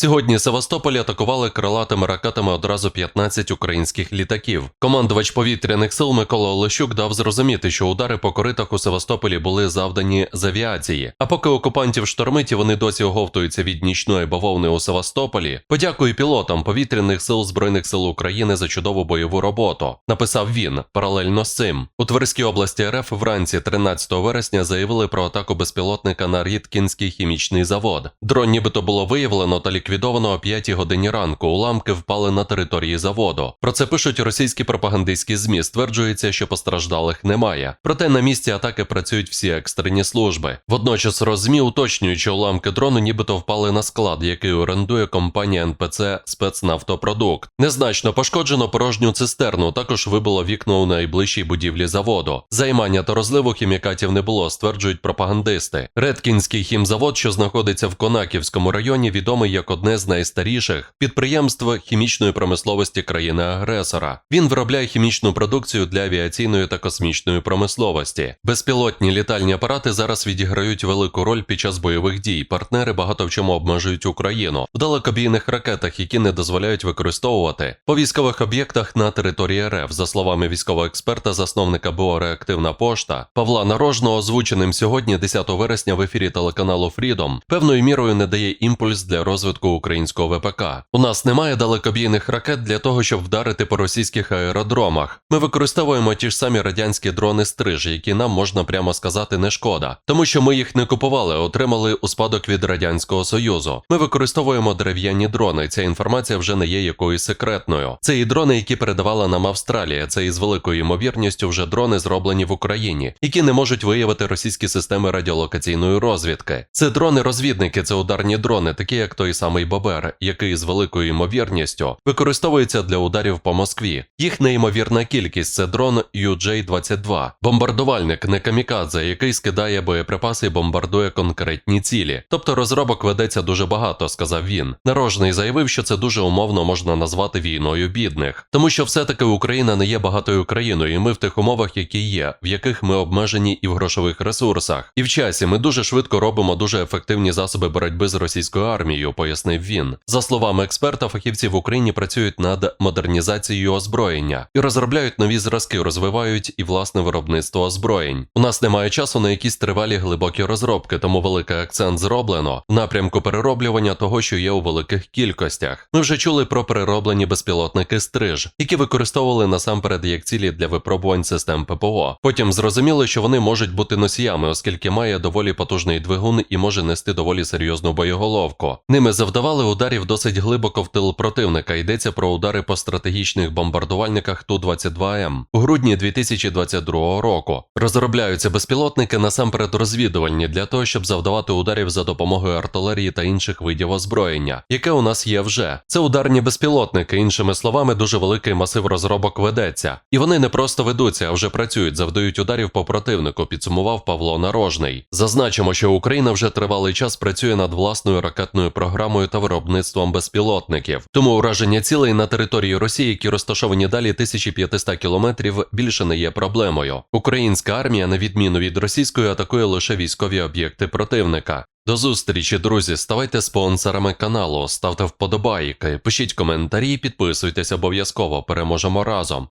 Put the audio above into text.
Сьогодні Севастополь атакували крилатими ракетами одразу 15 українських літаків. Командувач повітряних сил Микола Олещук дав зрозуміти, що удари по коритах у Севастополі були завдані з авіації. А поки окупантів штормить і вони досі оговтуються від нічної бавовни у Севастополі. Подякую пілотам повітряних сил Збройних сил України за чудову бойову роботу. Написав він паралельно з цим. У Тверській області РФ вранці 13 вересня заявили про атаку безпілотника на Рідкінський хімічний завод. Дрон нібито було виявлено та ліквідовано о 5 годині ранку. Уламки впали на території заводу. Про це пишуть російські пропагандистські змі. Стверджується, що постраждалих немає. Проте на місці атаки працюють всі екстрені служби. Водночас розмі уточнюють, що уламки дрону нібито впали на склад, який орендує компанія НПЦ спецнафтопродукт. Незначно пошкоджено порожню цистерну. Також вибило вікно у найближчій будівлі заводу. Займання та розливу хімікатів не було, стверджують пропагандисти. Редкінський хімзавод, що знаходиться в Конаківському районі, відомий як одне з найстаріших підприємств хімічної промисловості країни-агресора. Він виробляє хімічну продукцію для авіаційної та космічної промисловості. Безпілотні літальні апарати зараз відіграють велику роль під час бойових дій. Партнери багато в чому обмежують Україну в далекобійних ракетах, які не дозволяють використовувати по військових об'єктах на території РФ. За словами військового експерта, засновника БО «Реактивна пошта Павла Нарожного, озвученим сьогодні, 10 вересня, в ефірі телеканалу Фрідом, певною мірою не дає імпульс для розвитку українського ВПК. У нас немає далекобійних ракет для того, щоб вдарити по російських аеродромах. Ми використовуємо ті ж самі радянські дрони стриж, які нам можна прямо сказати не шкода, тому що ми їх не купували, отримали у спадок від радянського союзу. Ми використовуємо дерев'яні дрони. Ця інформація вже не є якоюсь секретною. Це і дрони, які передавала нам Австралія. Це із великою ймовірністю вже дрони зроблені в Україні, які не можуть виявити російські системи радіолокаційної розвідки. Це дрони-розвідники, це ударні дрони, такі як той самий Бобер, який з великою ймовірністю використовується для ударів по Москві. Їх неймовірна кількість це дрон UJ-22, бомбардувальник не камікадзе, який скидає боєприпаси і бомбардує конкретні цілі. Тобто розробок ведеться дуже багато, сказав він. Нарожний заявив, що це дуже умовно можна назвати війною бідних, тому що все-таки Україна не є багатою країною, і ми в тих умовах, які є, в яких ми обмежені і в грошових ресурсах. І в часі ми дуже швидко робимо дуже ефективні засоби боротьби з російською армією, пояснив він. За словами експерта, фахівці в Україні працюють над модернізацією озброєння і розробляють нові зразки, розвивають і власне виробництво озброєнь. У нас немає часу на якісь тривалі глибокі розробки, тому великий акцент зроблено в напрямку перероблювання того, що є у великих кількостях. Ми вже чули про перероблені безпілотники стриж, які використовували насамперед як цілі для випробувань систем ППО. Потім зрозуміли, що вони можуть бути носіями, оскільки має доволі потужний двигун і може нести доволі серйозну боєголовку. Ними завдавали ударів досить глибоко в тил противника. Йдеться про удари по стратегічних бомбардувальниках Ту-22М у грудні 2022 року. Розробляються безпілотники насамперед розвідувальні для того, щоб завдавати ударів за допомогою артилерії та інших видів озброєння, яке у нас є вже. Це ударні безпілотники, іншими словами, дуже великий масив розробок ведеться. І вони не просто ведуться, а вже працюють, завдають ударів по противнику, підсумував Павло Нарожний. Зазначимо, що Україна вже тривалий час працює над власною ракетною програмою та виробництвом безпілотників. Тому ураження цілей на території Росії, які розташовані далі 1500 кілометрів, більше не є проблемою. Українська армія, на відміну від російської, атакує лише військові об'єкти противника. До зустрічі, друзі. Ставайте спонсорами каналу, ставте вподобайки, пишіть коментарі, підписуйтесь обов'язково. Переможемо разом.